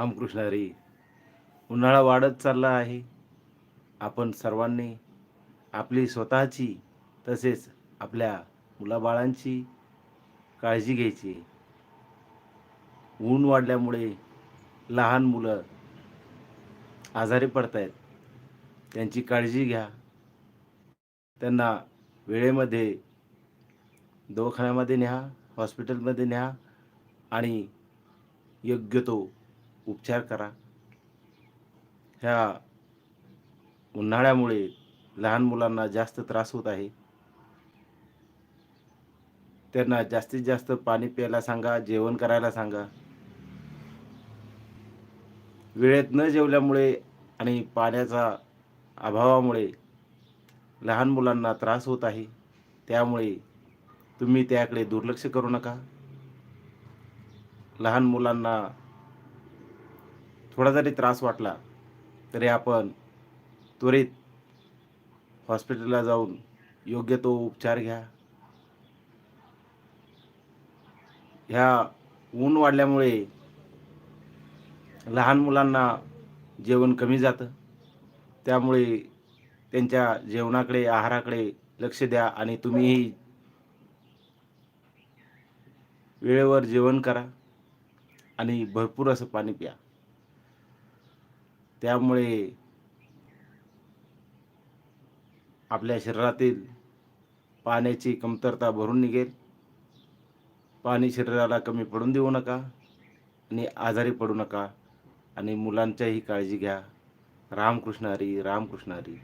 रामकृष्ण हरी उन्हाळा वाढत चालला आहे. आपण सर्वांनी आपली स्वतःची तसेच आपल्या मुलाबाळांची काळजी घ्यायची. ऊन वाढल्यामुळे लहान मुलं आजारी पडत आहेत त्यांची काळजी घ्या. त्यांना वेळेमध्ये दवाखान्यामध्ये न्या हॉस्पिटलमध्ये न्या आणि योग्य तो उपचार करा. ह्या उन्हाळ्यामुळे लहान मुलांना जास्त त्रास होत आहे. त्यांना जास्तीत जास्त पाणी प्यायला सांगा जेवण करायला सांगा. वेळेत न जेवल्यामुळे आणि पाण्याचा अभावामुळे लहान मुलांना त्रास होत आहे. त्यामुळे तुम्ही त्याकडे दुर्लक्ष करू नका. लहान मुलांना थोडा जरी त्रास वाटला तरी आपण त्वरित हॉस्पिटलला जाऊन योग्य तो उपचार घ्या. ह्या ऊन वाढल्यामुळे लहान मुलांना जेवण कमी जातं. त्यामुळे त्यांच्या जेवणाकडे आहाराकडे लक्ष द्या आणि तुम्हीही वेळेवर जेवण करा आणि भरपूर असं पाणी प्या. त्यामुळे आपल्या शरीरातील पाण्याची कमतरता भरून निघेल. पाणी शरीराला कमी पडून देऊ नका आणि आजारी पडू नका. आणि मुलांच्याही काळजी घ्या. रामकृष्ण हरी रामकृष्ण हरी.